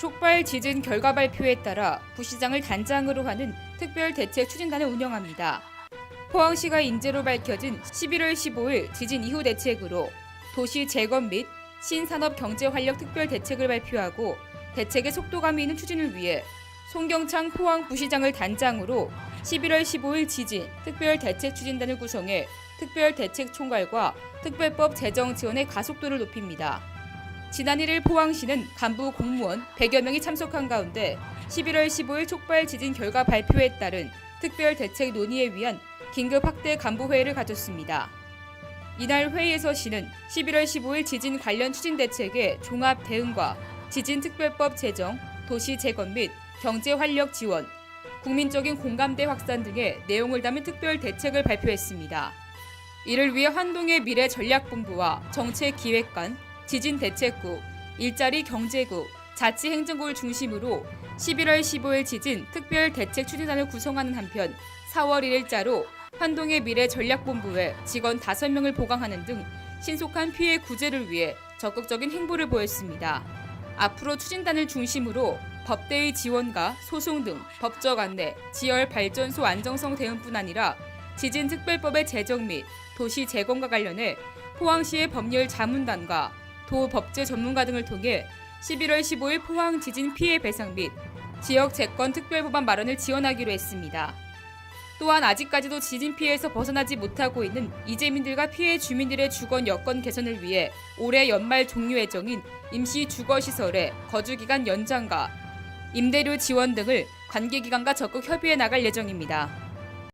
촉발 지진 결과 발표에 따라 부시장을 단장으로 하는 특별 대책 추진단을 운영합니다. 포항시가 인재로 밝혀진 11월 15일 지진 이후 대책으로 도시 재건 및 신산업 경제 활력 특별 대책을 발표하고 대책의 속도감이 있는 추진을 위해 송경창 포항 부시장을 단장으로 11월 15일 지진 특별 대책 추진단을 구성해 특별 대책 총괄과 특별법 제정 지원의 가속도를 높입니다. 지난 1일 포항시는 간부 공무원 100여 명이 참석한 가운데 11월 15일 촉발 지진 결과 발표에 따른 특별 대책 논의에 위한 긴급 확대 간부 회의를 가졌습니다. 이날 회의에서 시는 11월 15일 지진 관련 추진 대책의 종합 대응과 지진 특별법 제정, 도시 재건 및 경제 활력 지원, 국민적인 공감대 확산 등의 내용을 담은 특별 대책을 발표했습니다. 이를 위해 환동의 미래 전략본부와 정책기획관, 지진 대책국, 일자리 경제국, 자치행정국을 중심으로 11월 15일 지진 특별 대책 추진단을 구성하는 한편 4월 1일자로 환동의 미래 전략본부에 직원 5명을 보강하는 등 신속한 피해 구제를 위해 적극적인 행보를 보였습니다. 앞으로 추진단을 중심으로 법대의 지원과 소송 등 법적 안내, 지열 발전소 안정성 대응뿐 아니라 지진 특별법의 제정 및 도시 재건과 관련해 포항시의 법률 자문단과 도 법제 전문가 등을 통해 11월 15일 포항 지진 피해 배상 및 지역 재건 특별법안 마련을 지원하기로 했습니다. 또한 아직까지도 지진 피해에서 벗어나지 못하고 있는 이재민들과 피해 주민들의 주거 여건 개선을 위해 올해 연말 종료 예정인 임시 주거 시설의 거주 기간 연장과 임대료 지원 등을 관계 기관과 적극 협의해 나갈 예정입니다.